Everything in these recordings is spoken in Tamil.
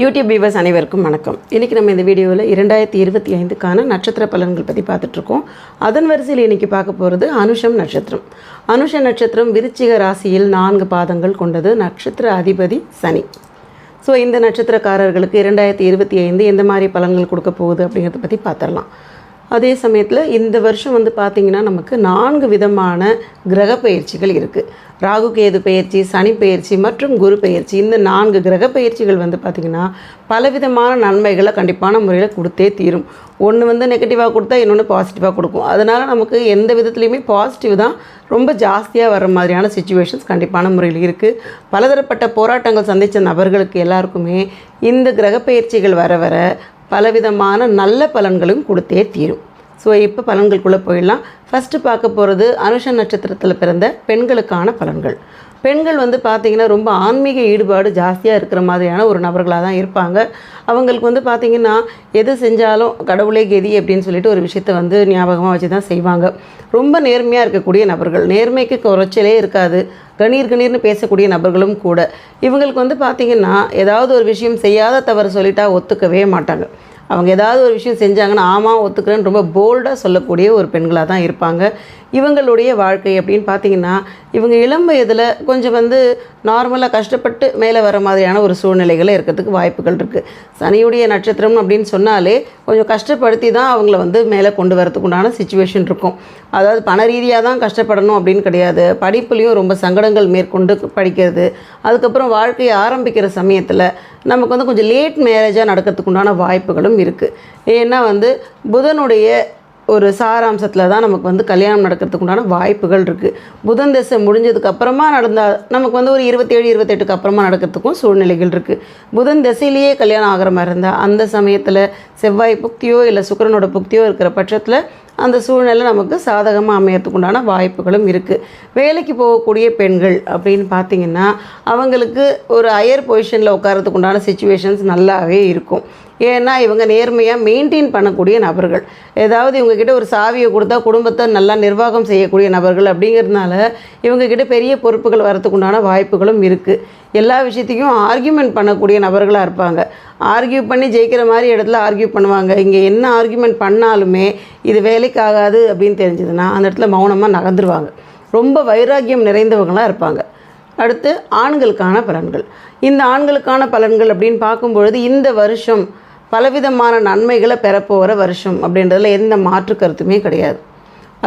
யூடியூப் வியூவர்ஸ் அனைவருக்கும் வணக்கம். இன்றைக்கி நம்ம இந்த வீடியோவில் இரண்டாயிரத்தி இருபத்தி ஐந்துக்கான நட்சத்திர பலன்கள் பற்றி பார்த்துட்ருக்கோம். அதன் வரிசையில் இன்றைக்கி பார்க்க போகிறது அனுஷம் நட்சத்திரம். அனுஷ நட்சத்திரம் விருச்சிக ராசியில் நான்கு பாதங்கள் கொண்டது. நட்சத்திர அதிபதி சனி. ஸோ இந்த நட்சத்திரக்காரர்களுக்கு இரண்டாயிரத்தி இருபத்தி ஐந்து எந்த மாதிரி பலன்கள் கொடுக்க போகுது அப்படிங்கிறத பற்றி பார்த்துடலாம். அதே சமயத்தில் இந்த வருஷம் வந்து பார்த்திங்கன்னா நமக்கு நான்கு விதமான கிரக பயிற்சிகள் இருக்குது ராகு கேது பயிற்சி சனி பயிற்சி மற்றும் குரு பயிற்சி. இந்த நான்கு கிரக பயிற்சிகள் வந்து பார்த்திங்கன்னா பலவிதமான நன்மைகளை கண்டிப்பான முறையில் கொடுத்தே தீரும். ஒன்று வந்து நெகட்டிவாக கொடுத்தா இன்னொன்று பாசிட்டிவாக கொடுக்கும். அதனால் நமக்கு எந்த விதத்துலையுமே பாசிட்டிவ் தான் ரொம்ப ஜாஸ்தியாக வர மாதிரியான சுச்சுவேஷன்ஸ் கண்டிப்பான முறையில் இருக்குது பலதரப்பட்ட போராட்டங்கள் சந்தித்த நபர்களுக்கு எல்லாருக்குமே இந்த கிரக பயிற்சிகள் வர வர பலவிதமான நல்ல பலன்களும் கொடுத்தே தீரும். ஸோ இப்போ பலன்களுக்குள்ளே போயிடலாம். ஃபஸ்ட்டு பார்க்க போகிறது அனுஷ நட்சத்திரத்தில் பிறந்த பெண்களுக்கான பலன்கள். பெண்கள் வந்து பார்த்திங்கன்னா ரொம்ப ஆன்மீக ஈடுபாடு ஜாஸ்தியாக இருக்கிற மாதிரியான ஒரு நபர்களாக தான் இருப்பாங்க. அவங்களுக்கு வந்து பார்த்திங்கன்னா எது செஞ்சாலும் கடவுளே கெதி அப்படின்னு சொல்லிட்டு ஒரு விஷயத்தை வந்து ஞாபகமாக வச்சு தான் செய்வாங்க. ரொம்ப நேர்மையாக இருக்கக்கூடிய நபர்கள். நேர்மைக்கு குறைச்சலே இருக்காது. கணீர் கணீர்னு பேசக்கூடிய நபர்களும் கூட. இவங்களுக்கு வந்து பார்த்திங்கன்னா ஏதாவது ஒரு விஷயம் செய்யாத தவறு சொல்லிட்டா ஒத்துக்கவே மாட்டாங்க. அவங்க ஏதாவது ஒரு விஷயம் செஞ்சாங்கன்னா ஆமாம் ஒத்துக்கிறேன்னு ரொம்ப போல்டாக சொல்லக்கூடிய ஒரு பெண்களாக தான் இருப்பாங்க. இவங்களுடைய வாழ்க்கை அப்படின்னு பார்த்தீங்கன்னா இவங்க இளம் வயதில் கொஞ்சம் வந்து நார்மலாக கஷ்டப்பட்டு மேலே வர மாதிரியான ஒரு சூழ்நிலைகளை இருக்கிறதுக்கு வாய்ப்புகள் இருக்குது சனியுடைய நட்சத்திரம் அப்படின்னு சொன்னாலே கொஞ்சம் கஷ்டப்படுத்தி தான் அவங்கள வந்து மேலே கொண்டு வரதுக்கு உண்டான சுச்சுவேஷன் இருக்கும். அதாவது பண ரீதியாக தான் கஷ்டப்படணும் அப்படின்னு கிடையாது. படிப்புலேயும் ரொம்ப சங்கடங்கள் மேற்கொண்டு படிக்கிறது. அதுக்கப்புறம் வாழ்க்கையை ஆரம்பிக்கிற சமயத்தில் நமக்கு வந்து கொஞ்சம் லேட் மேரேஜாக நடக்கிறதுக்கு உண்டான வாய்ப்புகளும் இருக்குது ஏன்னா வந்து புதனுடைய ஒரு சாராம்சத்தில் தான் நமக்கு வந்து கல்யாணம் நடக்கிறதுக்கு உண்டான வாய்ப்புகள் இருக்குது புதன் தசை முடிஞ்சதுக்கு அப்புறமா நடந்தால் நமக்கு வந்து ஒரு இருபத்தேழு இருபத்தெட்டுக்கு அப்புறமா நடக்கிறதுக்கும் சூழ்நிலைகள் இருக்குது புதன் தசையிலேயே கல்யாணம் ஆகிற மாதிரி இருந்தால் அந்த சமயத்தில் செவ்வாய் புக்தியோ இல்லை சுக்கரனோட புக்தியோ இருக்கிற பட்சத்தில் அந்த சூழ்நிலை நமக்கு சாதகமாக அமையறதுக்கு உண்டான வாய்ப்புகளும் இருக்குது வேலைக்கு போகக்கூடிய பெண்கள் அப்படின்னு பார்த்தீங்கன்னா அவங்களுக்கு ஒரு ஹையர் பொசிஷனில் உட்காரத்துக்கு உண்டான சுச்சுவேஷன்ஸ் நல்லாவே இருக்கும். ஏன்னா இவங்க நேர்மையாக மெயின்டைன் பண்ணக்கூடிய நபர்கள். ஏதாவது இவங்கக்கிட்ட ஒரு சாவியை கொடுத்தா குடும்பத்தை நல்லா நிர்வாகம் செய்யக்கூடிய நபர்கள் அப்படிங்கிறதுனால இவங்கக்கிட்ட பெரிய பொறுப்புகள் வரத்துக்குண்டான வாய்ப்புகளும் இருக்குது எல்லா விஷயத்தையும் ஆர்கியூமெண்ட் பண்ணக்கூடிய நபர்களாக இருப்பாங்க. ஆர்கியூ பண்ணி ஜெயிக்கிற மாதிரி இடத்துல ஆர்கியூ பண்ணுவாங்க. இங்கே என்ன ஆர்கியூமெண்ட் பண்ணாலுமே இது வேலைக்காகாது அப்படின்னு தெரிஞ்சதுன்னா அந்த இடத்துல மௌனமாக நகர்ந்துருவாங்க. ரொம்ப வைராக்கியம் நிறைந்தவங்களாக இருப்பாங்க. அடுத்து ஆண்களுக்கான பலன்கள். இந்த ஆண்களுக்கான பலன்கள் அப்படின்னு பார்க்கும்பொழுது இந்த வருஷம் பலவிதமான நன்மைகளை பெறப்போகிற வருஷம் அப்படின்றதுல எந்த மாற்று கருத்துமே கிடையாது.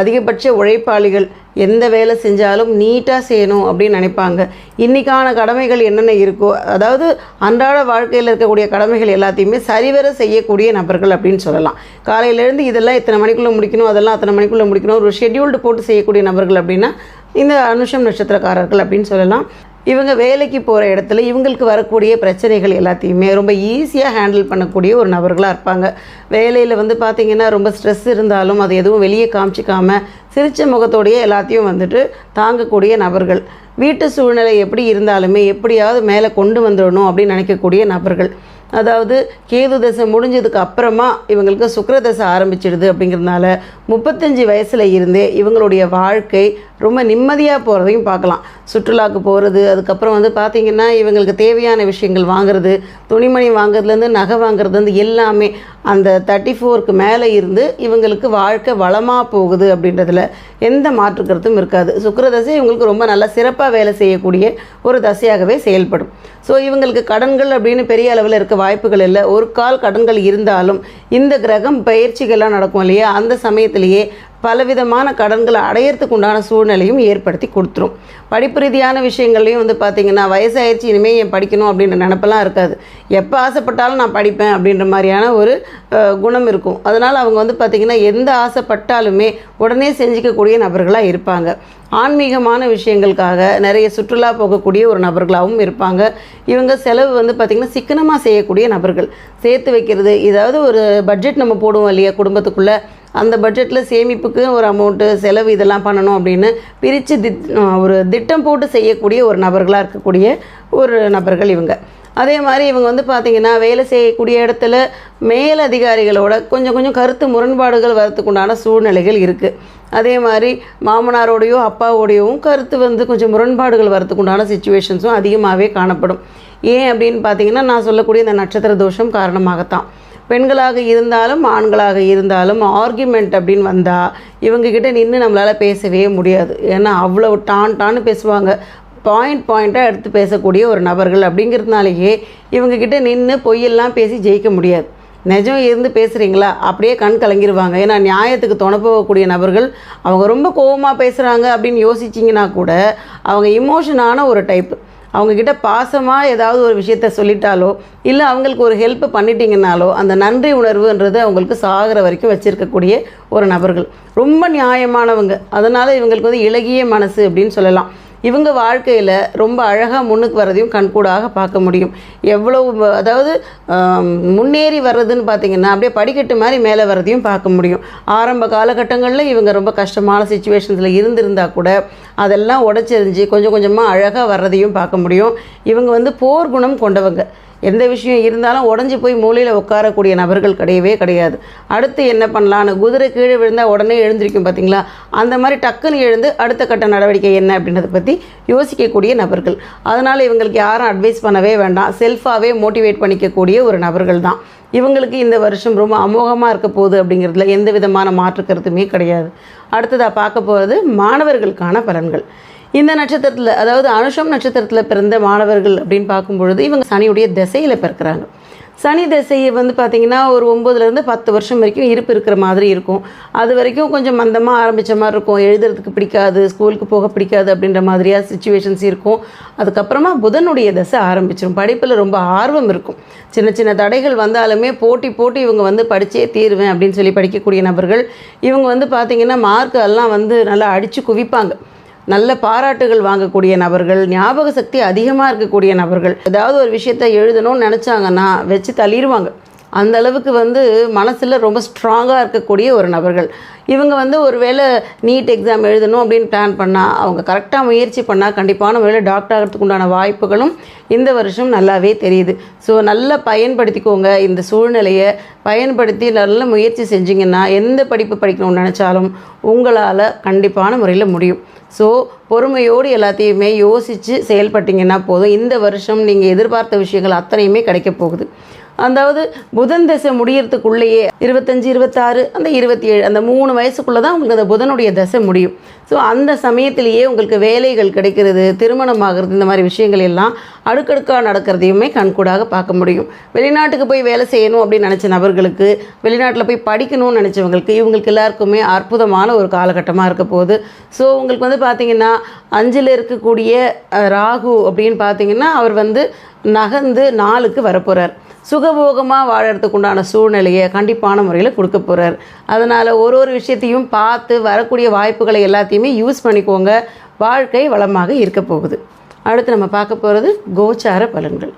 அதிகபட்ச உழைப்பாளிகள் எந்த வேலை செஞ்சாலும் நீட்டாக செய்யணும் அப்படின்னு நினைப்பாங்க. இன்றைக்கான கடமைகள் என்னென்ன இருக்கோ அதாவது அன்றாட வாழ்க்கையில் இருக்கக்கூடிய கடமைகள் எல்லாத்தையுமே சரிவர செய்யக்கூடிய நபர்கள் அப்படின்னு சொல்லலாம். காலையிலேருந்து இதெல்லாம் இத்தனை மணிக்குள்ளே முடிக்கணும் அதெல்லாம் அத்தனை மணிக்குள்ளே முடிக்கணும் ஒரு ஷெட்யூல்டு போட்டு செய்யக்கூடிய நபர்கள் அப்படின்னா இந்த அனுஷம் நட்சத்திரக்காரர்கள் அப்படின்னு சொல்லலாம். இவங்க வேலைக்கு போகிற இடத்துல இவங்களுக்கு வரக்கூடிய பிரச்சனைகள் எல்லாத்தையுமே ரொம்ப ஈஸியாக ஹேண்டில் பண்ணக்கூடிய ஒரு நபர்களாக இருப்பாங்க. வேலையில் வந்து பார்த்திங்கன்னா ரொம்ப ஸ்ட்ரெஸ் இருந்தாலும் அது எதுவும் வெளியே காமிச்சிக்காமல் சிரித்த முகத்தோடைய எல்லாத்தையும் வந்துட்டு தாங்கக்கூடிய நபர்கள். வீட்டு சூழ்நிலை எப்படி இருந்தாலுமே எப்படியாவது மேலே கொண்டு வந்துடணும் அப்படின்னு நினைக்கக்கூடிய நபர்கள். அதாவது கேது தசை முடிஞ்சதுக்கு அப்புறமா இவங்களுக்கு சுக்கர தசை ஆரம்பிச்சிடுது அப்படிங்கிறதுனால முப்பத்தஞ்சு வயசில் இருந்தே இவங்களுடைய வாழ்க்கை ரொம்ப நிம்மதியாக போகிறதையும் பார்க்கலாம். சுற்றுலாவுக்கு போகிறது அதுக்கப்புறம் வந்து பார்த்திங்கன்னா இவங்களுக்கு தேவையான விஷயங்கள் வாங்குறது துணிமணி வாங்குறதுலேருந்து நகை வாங்குறதுலேருந்து எல்லாமே அந்த தேர்ட்டி ஃபோருக்கு மேலே இருந்து இவங்களுக்கு வாழ்க்கை வளமாக போகுது அப்படின்றதுல எந்த மாற்று கருத்தும் இருக்காது. சுக்கர தசை இவங்களுக்கு ரொம்ப நல்லா சிறப்பாக வேலை செய்யக்கூடிய ஒரு தசையாகவே செயல்படும். ஸோ இவங்களுக்கு கடன்கள் அப்படின்னு பெரிய அளவில் இருக்க வாய்ப்புகள் இல்லை. ஒரு கால் கடன்கள் இருந்தாலும் இந்த கிரகம் பயிற்சிகள்லாம் நடக்கும் இல்லையா? அந்த சமயத்திலேயே பலவிதமான கடன்களை அடையிறதுக்கு உண்டான சூழ்நிலையும் ஏற்படுத்தி கொடுத்துரும். படிப்பு ரீதியான விஷயங்கள்லையும் வந்து பார்த்திங்கன்னா வயசாயிருச்சு இனிமேல் என் படிக்கணும் அப்படின்ற நினப்பெல்லாம் இருக்காது. எப்போ ஆசைப்பட்டாலும் நான் படிப்பேன் அப்படின்ற மாதிரியான ஒரு குணம் இருக்கும். அதனால் அவங்க வந்து பார்த்திங்கன்னா எந்த ஆசைப்பட்டாலுமே உடனே செஞ்சுக்கக்கூடிய நபர்களாக இருப்பாங்க. ஆன்மீகமான விஷயங்களுக்காக நிறைய சுற்றுலா போகக்கூடிய ஒரு நபர்களாகவும் இருப்பாங்க. இவங்க செலவு வந்து பார்த்திங்கன்னா சிக்கனமாக செய்யக்கூடிய நபர்கள். சேர்த்து வைக்கிறது ஏதாவது ஒரு பட்ஜெட் நம்ம போடுவோம் இல்லையா குடும்பத்துக்குள்ளே. அந்த பட்ஜெட்டில் சேமிப்புக்கு ஒரு அமௌண்ட்டு செலவு இதெல்லாம் பண்ணணும் அப்படின்னு பிரித்து திட் ஒரு திட்டம் போட்டு செய்யக்கூடிய ஒரு நபர்களாக இருக்கக்கூடிய ஒரு நபர்கள் இவங்க. அதே மாதிரி இவங்க வந்து பார்த்திங்கன்னா வேலை செய்யக்கூடிய இடத்துல மேல் அதிகாரிகளோட கொஞ்சம் கொஞ்சம் கருத்து முரண்பாடுகள் வரத்துக்குண்டான சூழ்நிலைகள் இருக்குது அதே மாதிரி மாமனாரோடையோ அப்பாவோடையவும் கருத்து வந்து கொஞ்சம் முரண்பாடுகள் வரத்துக்குண்டான சுச்சுவேஷன்ஸும் அதிகமாகவே காணப்படும். ஏன் அப்படின்னு பார்த்தீங்கன்னா நான் சொல்லக்கூடிய இந்த நட்சத்திர தோஷம் காரணமாகத்தான். பெண்களாக இருந்தாலும் ஆண்களாக இருந்தாலும் ஆர்கியூமெண்ட் அப்படின்னு வந்தால் இவங்கக்கிட்ட நின்று நம்மளால் பேசவே முடியாது. ஏன்னா அவ்வளவு டான் டான்னு பேசுவாங்க. பாயிண்ட் பாயிண்ட்டாக எடுத்து பேசக்கூடிய ஒரு நபர்கள் அப்படிங்கிறதுனாலேயே இவங்கக்கிட்ட நின்று பொய்யெல்லாம் பேசி ஜெயிக்க முடியாது. நிஜம் இருந்து பேசுகிறீங்களா அப்படியே கண் கலங்கிடுவாங்க ஏன்னா நியாயத்துக்கு துணை போகக்கூடிய நபர்கள் அவங்க ரொம்ப கோவமாக பேசுகிறாங்க அப்படின்னு யோசிச்சிங்கன்னா கூட அவங்க இமோஷனான ஒரு டைப்பு அவங்கக்கிட்ட பாசமாக ஏதாவது ஒரு விஷயத்த சொல்லிட்டாலோ இல்லை அவங்களுக்கு ஒரு ஹெல்ப் பண்ணிட்டீங்கனாலோ அந்த நன்றி உணர்வுன்றது அவங்களுக்கு சாகிற வரைக்கும் வச்சுருக்கக்கூடிய ஒரு நபர்கள். ரொம்ப நியாயமானவங்க. அதனால் இவங்களுக்கு வந்து இளகிய மனசு அப்படின்னு சொல்லலாம். இவங்க வாழ்க்கையில் ரொம்ப அழகாக முன்னுக்கு வர்றதையும் கண்கூடாக பார்க்க முடியும். எவ்வளவு அதாவது முன்னேறி வர்றதுன்னு பார்த்தீங்கன்னா அப்படியே படிக்கட்டு மாதிரி மேலே வர்றதையும் பார்க்க முடியும். ஆரம்ப காலகட்டங்களில் இவங்க ரொம்ப கஷ்டமான சுச்சுவேஷன்ஸில் இருந்திருந்தால் கூட அதெல்லாம் உடச்செறிஞ்சு கொஞ்சம் கொஞ்சமாக அழகாக வர்றதையும் பார்க்க முடியும். இவங்க வந்து போர் குணம் கொண்டவங்க. எந்த விஷயம் இருந்தாலும் உடஞ்சி போய் மூலையில் உட்காரக்கூடிய நபர்கள் கிடையவே கிடையாது. அடுத்து என்ன பண்ணலான்னு குதிரை கீழே விழுந்தால் உடனே எழுந்திருக்கும் பார்த்தீங்களா அந்த மாதிரி டக்குன்னு எழுந்து அடுத்த கட்ட நடவடிக்கை என்ன அப்படின்றத பற்றி யோசிக்கக்கூடிய நபர்கள். அதனால் இவங்களுக்கு யாரும் அட்வைஸ் பண்ணவே வேண்டாம். செல்ஃபாகவே மோட்டிவேட் பண்ணிக்கக்கூடிய ஒரு நபர்கள் தான். இவங்களுக்கு இந்த வருஷம் ரொம்ப அமோகமாக இருக்க போகுது அப்படிங்கிறதுல எந்த விதமான மாற்று கருத்துமே கிடையாது. அடுத்ததாக பார்க்க போகிறது மாணவர்களுக்கான பலன்கள். இந்த நட்சத்திரத்தில் அதாவது அனுஷம் நட்சத்திரத்தில் பிறந்த மாணவர்கள் அப்படின்னு பார்க்கும் பொழுது இவங்க சனியுடைய திசையில் பிறக்கிறாங்க. சனி திசையை வந்து பார்த்திங்கன்னா ஒரு ஒம்போதுலேருந்து பத்து வருஷம் வரைக்கும் இருப்பு இருக்கிற மாதிரி இருக்கும். அது வரைக்கும் கொஞ்சம் மந்தமாக ஆரம்பித்த மாதிரி இருக்கும். எழுதுறதுக்கு பிடிக்காது ஸ்கூலுக்கு போக பிடிக்காது அப்படின்ற மாதிரியாக சுச்சுவேஷன்ஸ் இருக்கும். அதுக்கப்புறமா புதனுடைய தசை ஆரம்பிச்சிடும் படிப்பில் ரொம்ப ஆர்வம் இருக்கும். சின்ன சின்ன தடைகள் வந்தாலுமே போட்டி போட்டு இவங்க வந்து படித்தே தீருவேன் அப்படின்னு சொல்லி படிக்கக்கூடிய நபர்கள் இவங்க வந்து பார்த்திங்கன்னா மார்க் எல்லாம் வந்து நல்லா அடித்து குவிப்பாங்க. நல்ல பாராட்டுகள் வாங்கக்கூடிய நபர்கள் ஞாபக சக்தி அதிகமாக இருக்கக்கூடிய நபர்கள் ஏதாவது ஒரு விஷயத்தை எழுதணும்னு நினச்சாங்கன்னா வச்சு தள்ளிடுவாங்க அந்த அளவுக்கு வந்து மனசில் ரொம்ப ஸ்ட்ராங்காக இருக்கக்கூடிய ஒரு நபர்கள். இவங்க வந்து ஒரு வேளை நீட் எக்ஸாம் எழுதணும் அப்படின்னு பிளான் பண்ணால் அவங்க கரெக்டாக முயற்சி பண்ணால் கண்டிப்பான வேலை டாக்டர் ஆகிறதுக்கு உண்டான வாய்ப்புகளும் இந்த வருஷம் நல்லாவே தெரியுது. ஸோ நல்லா பயன்படுத்திக்கோங்க இந்த சூழ்நிலையை. பயன்படுத்தி நல்ல முயற்சி செஞ்சிங்கன்னா எந்த படிப்பு படிக்கணும்னு நினச்சாலும் உங்களால் கண்டிப்பான முறையில் முடியும். ஸோ பொறுமையோடு எல்லாத்தையுமே யோசித்து செயல்பட்டீங்கன்னா போதும். இந்த வருஷம் நீங்கள் எதிர்பார்த்த விஷயங்கள் அத்தனையுமே கிடைக்க போகுது. அதாவது புதன் தசை முடியறதுக்குள்ளேயே இருபத்தஞ்சி இருபத்தாறு அந்த இருபத்தி ஏழு அந்த மூணு வயசுக்குள்ளே தான் உங்களுக்கு அந்த புதனுடைய தசை முடியும். ஸோ அந்த சமயத்திலேயே உங்களுக்கு வேலைகள் கிடைக்கிறது திருமணம் ஆகிறது இந்த மாதிரி விஷயங்கள் எல்லாம் அடுக்கடுக்காக நடக்கிறதையுமே கண்கூடாக பார்க்க முடியும். வெளிநாட்டுக்கு போய் வேலை செய்யணும் அப்படின்னு நினச்ச நபர்களுக்கு வெளிநாட்டில் போய் படிக்கணும்னு நினச்சவங்களுக்கு இவங்களுக்கு எல்லாருக்குமே அற்புதமான ஒரு காலகட்டமாக இருக்க போகுது. ஸோ உங்களுக்கு வந்து பார்த்திங்கன்னா அஞ்சில் இருக்கக்கூடிய ராகு அப்படின்னு பார்த்தீங்கன்னா அவர் வந்து நகர்ந்து நாளுக்கு வரப்போகிறார் சுகபோகமாக வாழறதுக்கு உண்டான சூழ்நிலையை கண்டிப்பான முறையில் கொடுக்க போகிறார் அதனால் ஒரு ஒரு விஷயத்தையும் பார்த்து வரக்கூடிய வாய்ப்புகளை எல்லாத்தையுமே யூஸ் பண்ணிக்கோங்க. வாழ்க்கை வளமாக இருக்க போகுது. அடுத்து நம்ம பார்க்க போகிறது கோச்சார பலன்கள்.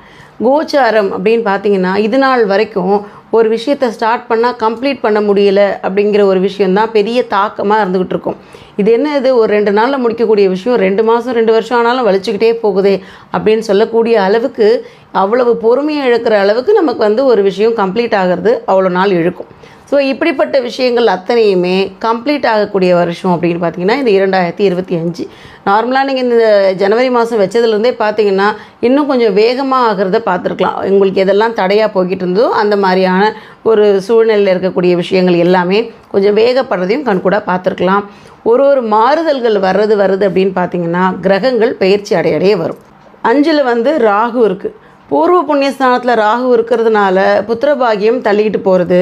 கோச்சாரம் அப்படின்னு பார்த்தீங்கன்னா இது நாள் வரைக்கும் ஒரு விஷயத்தை ஸ்டார்ட் பண்ணால் கம்ப்ளீட் பண்ண முடியல அப்படிங்கிற ஒரு விஷயந்தான் பெரிய தாக்கமாக இருந்துக்கிட்டு இருக்கும். இது என்ன இது? ஒரு ரெண்டு நாளில் முடிக்கக்கூடிய விஷயம் ரெண்டு மாதம் ரெண்டு வருஷம் ஆனாலும் வலிச்சுக்கிட்டே போகுதே அப்படின்னு சொல்லக்கூடிய அளவுக்கு அவ்வளவு பொறுமையை இழக்கிற அளவுக்கு நமக்கு வந்து ஒரு விஷயம் கம்ப்ளீட் ஆகிறது அவ்வளோ நாள் இழுக்கும். ஸோ இப்படிப்பட்ட விஷயங்கள் அத்தனையுமே கம்ப்ளீட் ஆகக்கூடிய வருஷம் அப்படின்னு பார்த்தீங்கன்னா இந்த இரண்டாயிரத்தி இருபத்தி அஞ்சு. நார்மலாக நீங்கள் இந்த ஜனவரி மாதம் வச்சதுலேருந்தே பார்த்தீங்கன்னா இன்னும் கொஞ்சம் வேகமாக ஆகிறத பார்த்துருக்கலாம் உங்களுக்கு எதெல்லாம் தடையாக போய்கிட்டு இருந்ததோ அந்த மாதிரியான ஒரு சூழ்நிலையில் இருக்கக்கூடிய விஷயங்கள் எல்லாமே கொஞ்சம் வேகப்படுறதையும் கண்கூட பார்த்துருக்கலாம் ஒரு ஒரு மாறுதல்கள் வர்றது வருது அப்படின்னு பார்த்தீங்கன்னா கிரகங்கள் பயிற்சி அடையடைய வரும். அஞ்சில் வந்து ராகு இருக்குது பூர்வ புண்ணியஸ்தானத்தில் ராகு இருக்கிறதுனால புத்திரபாகியம் தள்ளிக்கிட்டு போகிறது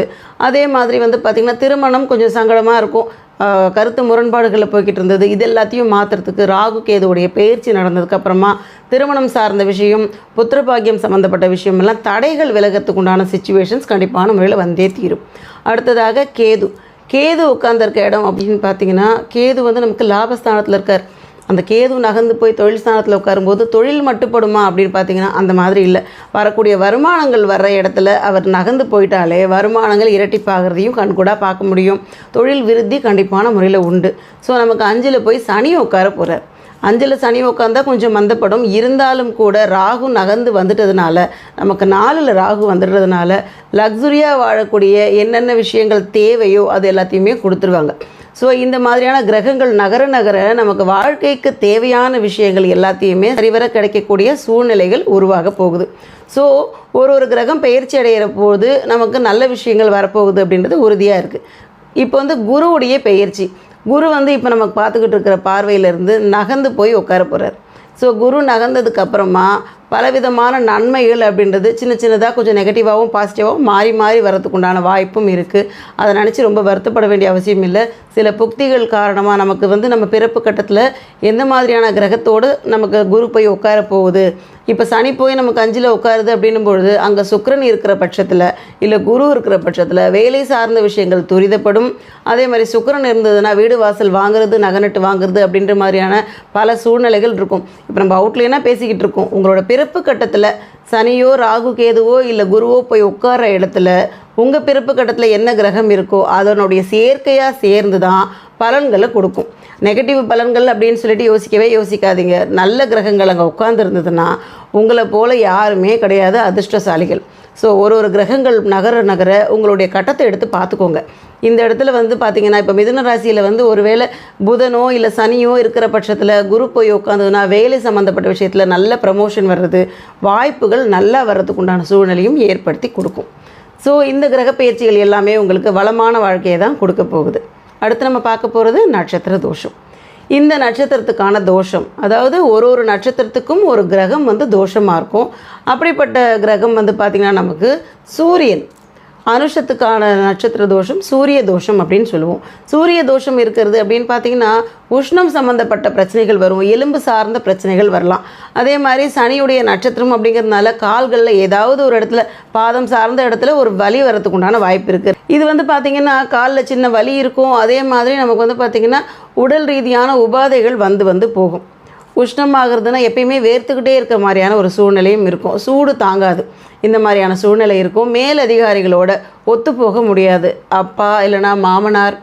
அதே மாதிரி வந்து பார்த்திங்கன்னா திருமணம் கொஞ்சம் சங்கடமாக இருக்கும். கருத்து முரண்பாடுகளில் போய்கிட்டு இருந்தது. இது எல்லாத்தையும் மாற்றுறதுக்கு ராகு கேதுவுடைய பயிற்சி நடந்ததுக்கப்புறமா திருமணம் சார்ந்த விஷயம் புத்திரபாகியம் சம்மந்தப்பட்ட விஷயம் எல்லாம் தடைகள் விலகிறதுக்கு உண்டான சுச்சுவேஷன்ஸ் கண்டிப்பான முறையில் வந்தே தீரும். அடுத்ததாக கேது. கேது உட்கார்ந்துருக்க இடம் அப்படின்னு பார்த்தீங்கன்னா கேது வந்து நமக்கு லாபஸ்தானத்தில் இருக்கார். அந்த கேது நகர்ந்து போய் தொழில் ஸ்தானத்தில் உட்காரும்போது தொழில் மட்டுப்படுமா அப்படின்னு பார்த்தீங்கன்னா அந்த மாதிரி இல்லை. வரக்கூடிய வருமானங்கள் வர்ற இடத்துல அவர் நகர்ந்து போயிட்டாலே வருமானங்கள் இரட்டிப்பாகிறதையும் கண்கூடாக பார்க்க முடியும். தொழில் விருத்தி கண்டிப்பான முறையில் உண்டு. ஸோ நமக்கு அஞ்சில் போய் சனி உட்கார போகிறார் அஞ்சில் சனி உட்காந்தா கொஞ்சம் மந்தப்படும். இருந்தாலும் கூட ராகு நகர்ந்து வந்துட்டதுனால நமக்கு நாலில் ராகு வந்துடுறதுனால லக்ஸுரியாக வாழக்கூடிய என்னென்ன விஷயங்கள் தேவையோ அது எல்லாத்தையுமே கொடுத்துருவாங்க. ஸோ இந்த மாதிரியான கிரகங்கள் நகர நகர நமக்கு வாழ்க்கைக்கு தேவையான விஷயங்கள் எல்லாத்தையுமே சரிவர கிடைக்கக்கூடிய சூழ்நிலைகள் உருவாக போகுது. ஸோ ஒரு ஒரு கிரகம் பயிற்சி அடைகிற போது நமக்கு நல்ல விஷயங்கள் வரப்போகுது அப்படின்றது உறுதியாக இருக்குது இப்போ வந்து குருவுடைய பயிற்சி. குரு வந்து இப்போ நமக்கு பார்த்துக்கிட்டு இருக்கிற பார்வையிலேருந்து நகர்ந்து போய் உட்கார போகிறார் ஸோ குரு நகர்ந்ததுக்கப்புறமா பலவிதமான நன்மைகள் அப்படின்றது சின்ன சின்னதாக கொஞ்சம் நெகட்டிவாகவும் பாசிட்டிவாகவும் மாறி மாறி வரத்துக்குண்டான வாய்ப்பும் இருக்குது அதை நினச்சி ரொம்ப வருத்தப்பட வேண்டிய அவசியம் இல்லை. சில புக்திகள் காரணமாக நமக்கு வந்து நம்ம பிறப்பு கட்டத்தில் எந்த மாதிரியான கிரகத்தோடு நமக்கு குரு போய் உட்கார போகுது? இப்போ சனி போய் நமக்கு அஞ்சில் உட்காருது அப்படின்னும் பொழுது அங்கே சுக்கிரன் இருக்கிற பட்சத்தில் இல்லை குரு இருக்கிற பட்சத்தில் வேலை சார்ந்த விஷயங்கள் துரிதப்படும். அதே மாதிரி சுக்கரன் இருந்ததுன்னா வீடு வாசல் வாங்குறது நகை நட்டு வாங்குறது அப்படின்ற மாதிரியான பல சூழ்நிலைகள் இருக்கும். இப்போ நம்ம அவுட்லைனாக பேசிக்கிட்டு இருக்கோம். உங்களோட பிறப்பு கட்டத்தில் சனியோ ராகு கேதுவோ இல்லை குருவோ போய் உட்கார இடத்துல உங்கள் பிறப்பு கட்டத்தில் என்ன கிரகம் இருக்கோ அதனுடைய சேர்க்கையாக சேர்ந்து தான் பலன்களை கொடுக்கும். நெகட்டிவ் பலன்கள் அப்படின்னு சொல்லிட்டு யோசிக்கவே யோசிக்காதீங்க. நல்ல கிரகங்கள் அங்கே உட்காந்துருந்ததுன்னா உங்களை போல் யாருமே கிடையாது அதிர்ஷ்டசாலிகள். ஸோ ஒரு ஒரு கிரகங்கள் நகர நகர உங்களுடைய கட்டத்தை எடுத்து பார்த்துக்கோங்க. இந்த இடத்துல வந்து பார்த்தீங்கன்னா இப்போ மிதுன ராசியில் வந்து ஒருவேளை புதனோ இல்லை சனியோ இருக்கிற பட்சத்தில் குரு போய் உட்காந்ததுன்னா வேலை சம்மந்தப்பட்ட விஷயத்தில் நல்ல ப்ரமோஷன் வர்றது வாய்ப்புகள் நல்லா வர்றதுக்கு உண்டான சூழ்நிலையும் ஏற்படுத்தி கொடுக்கும். ஸோ இந்த கிரக பயிற்சிகள் எல்லாமே உங்களுக்கு வளமான வாழ்க்கையை தான் கொடுக்க போகுது. அடுத்து நம்ம பார்க்க போகிறது நட்சத்திர தோஷம். இந்த நட்சத்திரத்துக்கான தோஷம் அதாவது ஒரு ஒரு நட்சத்திரத்துக்கும் ஒரு கிரகம் வந்து தோஷமாக இருக்கும். அப்படிப்பட்ட கிரகம் வந்து பார்த்திங்கன்னா நமக்கு சூரியன். அனுஷத்துக்கான நட்சத்திர தோஷம் சூரிய தோஷம் அப்படின்னு சொல்லுவோம். சூரிய தோஷம் இருக்கிறது அப்படின்னு பார்த்தீங்கன்னா உஷ்ணம் சம்மந்தப்பட்ட பிரச்சனைகள் வரும். எலும்பு சார்ந்த பிரச்சனைகள் வரலாம். அதே மாதிரி சனியுடைய நட்சத்திரம் அப்படிங்கிறதுனால கால்களில் ஏதாவது ஒரு இடத்துல பாதம் சார்ந்த இடத்துல ஒரு வலி வரதுக்கு உண்டான வாய்ப்பு இருக்குது இது வந்து பார்த்திங்கன்னா காலில் சின்ன வலி இருக்கும். அதே மாதிரி நமக்கு வந்து பார்த்திங்கன்னா உடல் ரீதியான உபாதைகள் வந்து வந்து போகும். உஷ்ணமாகிறதுனா எப்பயுமே வேர்த்துக்கிட்டே இருக்க மாதிரியான ஒரு சூழ்நிலையும் இருக்கும். சூடு தாங்காது. இந்த மாதிரியான சூழ்நிலை இருக்கும். மேல் அதிகாரிகளோட ஒத்து போக முடியாது. அப்பா இல்லைனா மாமனார்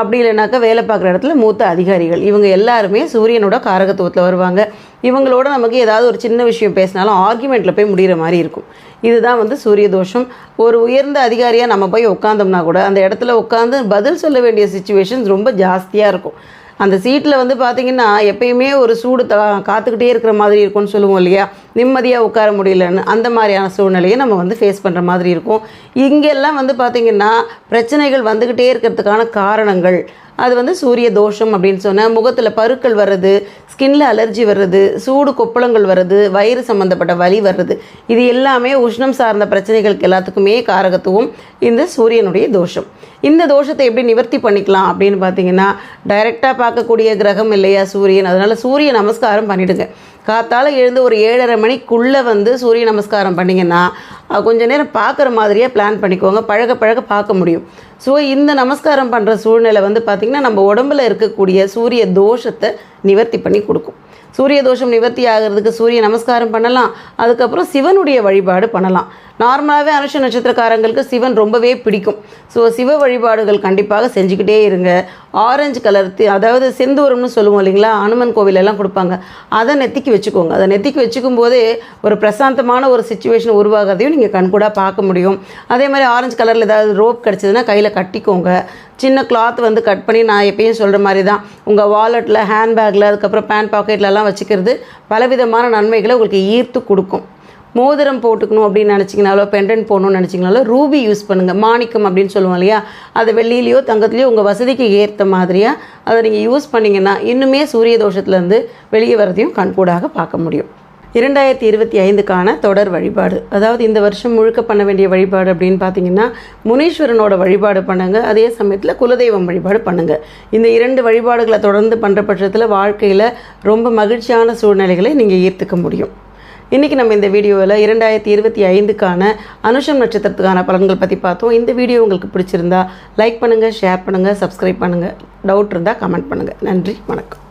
அப்படி இல்லைனாக்கா வேலை பார்க்குற இடத்துல மூத்த அதிகாரிகள். இவங்க எல்லாருமே சூரியனோட காரகத்துவத்தில் வருவாங்க. இவங்களோட நமக்கு ஏதாவது ஒரு சின்ன விஷயம் பேசினாலும் ஆர்குமெண்ட்டில் போய் முடிகிற மாதிரி இருக்கும். இதுதான் வந்து சூரிய தோஷம். ஒரு உயர்ந்த அதிகாரியாக நம்ம போய் உட்காந்தோம்னா கூட அந்த இடத்துல உட்காந்து பதில் சொல்ல வேண்டிய சுச்சுவேஷன்ஸ் ரொம்ப ஜாஸ்தியாக இருக்கும். அந்த சீட்டில் வந்து பார்த்திங்கன்னா எப்பயுமே ஒரு சூடு த காத்துக்கிட்டே இருக்கிற மாதிரி இருக்கும்னு சொல்லுவோம் இல்லையா? நிம்மதியாக உட்கார முடியலன்னு அந்த மாதிரியான சூழ்நிலையை நம்ம வந்து ஃபேஸ் பண்ணுற மாதிரி இருக்கும். இங்கெல்லாம் வந்து பார்த்திங்கன்னா பிரச்சனைகள் வந்துக்கிட்டே இருக்கிறதுக்கான காரணங்கள். அது வந்து சூரிய தோஷம் அப்படின்னு சொன்னால் முகத்தில் பருக்கள் வர்றது ஸ்கின்ல அலர்ஜி வர்றது சூடு கொப்பளங்கள் வர்றது வயிறு சம்மந்தப்பட்ட வலி வர்றது இது எல்லாமே உஷ்ணம் சார்ந்த பிரச்சனைகளுக்கு எல்லாத்துக்குமே காரகத்துவம் இந்த சூரியனுடைய தோஷம். இந்த தோஷத்தை எப்படி நிவர்த்தி பண்ணிக்கலாம் அப்படின்னு பார்த்தீங்கன்னா டைரெக்டாக பார்க்கக்கூடிய கிரகம் இல்லையா சூரியன். அதனால் சூரிய நமஸ்காரம் பண்ணிவிடுங்க காத்தால் எழுந்து ஒரு ஏழரை மணிக்குள்ளே வந்து சூரிய நமஸ்காரம் பண்ணிங்கன்னா கொஞ்ச நேரம் பார்க்குற மாதிரியே பிளான் பண்ணிக்கோங்க. பழக பழக பார்க்க முடியும். ஸோ இந்த நமஸ்காரம் பண்ணுற சூழ்நிலை வந்து பார்த்திங்கன்னா நம்ம உடம்புல இருக்கக்கூடிய சூரிய தோஷத்தை நிவர்த்தி பண்ணி கொடுக்கும். சூரிய தோஷம் நிவர்த்தி ஆகிறதுக்கு சூரிய நமஸ்காரம் பண்ணலாம். அதுக்கப்புறம் சிவனுடைய வழிபாடு பண்ணலாம். நார்மலாகவே அனுஷ நட்சத்திரக்காரங்களுக்கு சிவன் ரொம்பவே பிடிக்கும். ஸோ சிவ வழிபாடுகள் கண்டிப்பாக செஞ்சுக்கிட்டே இருங்க. ஆரஞ்சு கலர் அதாவது செந்தூரம்னு சொல்லுவோம் இல்லைங்களா? அனுமன் கோவிலெல்லாம் கொடுப்பாங்க. அதை நெத்திக்கு வச்சுக்கோங்க. அதை நெத்திக்கு வச்சுக்கும் போதே ஒரு பிரசாந்தமான ஒரு சுச்சுவேஷன் உருவாகிறதையும் நீங்கள் கண்கூடாக பார்க்க முடியும். அதே மாதிரி ஆரஞ்சு கலரில் ஏதாவது ரோப் கிடச்சிதுன்னா கையில் கட்டிக்கோங்க. சின்ன கிளாத் வந்து கட் பண்ணி நான் எப்பயும் சொல்கிற மாதிரி தான் உங்கள் வாலெட்டில் ஹேண்ட்பேக்கில் அதுக்கப்புறம் பேண்ட் பாக்கெட்லலாம் வச்சுக்கிறது பலவிதமான நன்மைகளை உங்களுக்கு ஈர்த்து கொடுக்கும். மோதிரம் போட்டுக்கணும் அப்படின்னு நினச்சிங்கனாலோ பெண்டன்ட் போடணும்னு நினச்சிங்கனாலோ ரூபி யூஸ் பண்ணுங்கள் மாணிக்கம் அப்படின்னு சொல்லுவோம் இல்லையா? அது வெள்ளியிலையோ தங்கத்துலேயோ உங்கள் வசதிக்கு ஏற்ற மாதிரியாக அதை நீங்கள் யூஸ் பண்ணிங்கன்னா இன்னுமே சூரிய தோஷத்துலேருந்து வெளியே வரதையும் கண்கூடாக பார்க்க முடியும். இரண்டாயிரத்தி இருபத்தி ஐந்துக்கான தொடர் வழிபாடு. அதாவது இந்த வருஷம் முழுக்க பண்ண வேண்டிய வழிபாடு அப்படின்னு பார்த்தீங்கன்னா முனீஸ்வரனோட வழிபாடு பண்ணுங்கள் அதே சமயத்தில் குலதெய்வம் வழிபாடு பண்ணுங்கள் இந்த இரண்டு வழிபாடுகளை தொடர்ந்து பண்ணுற பட்சத்தில் வாழ்க்கையில் ரொம்ப மகிழ்ச்சியான சூழ்நிலைகளை நீங்கள் ஈர்த்துக்க முடியும். இன்றைக்கி நம்ம இந்த வீடியோவில் இரண்டாயிரத்தி இருபத்தி ஐந்துக்கான அனுஷம் நட்சத்திரத்துக்கான பலன்கள் பற்றி பார்த்தோம். இந்த வீடியோ உங்களுக்கு பிடிச்சிருந்தா லைக் பண்ணுங்கள் ஷேர் பண்ணுங்கள் சப்ஸ்கிரைப் பண்ணுங்கள் டவுட் இருந்தால் கமெண்ட் பண்ணுங்கள் நன்றி வணக்கம்.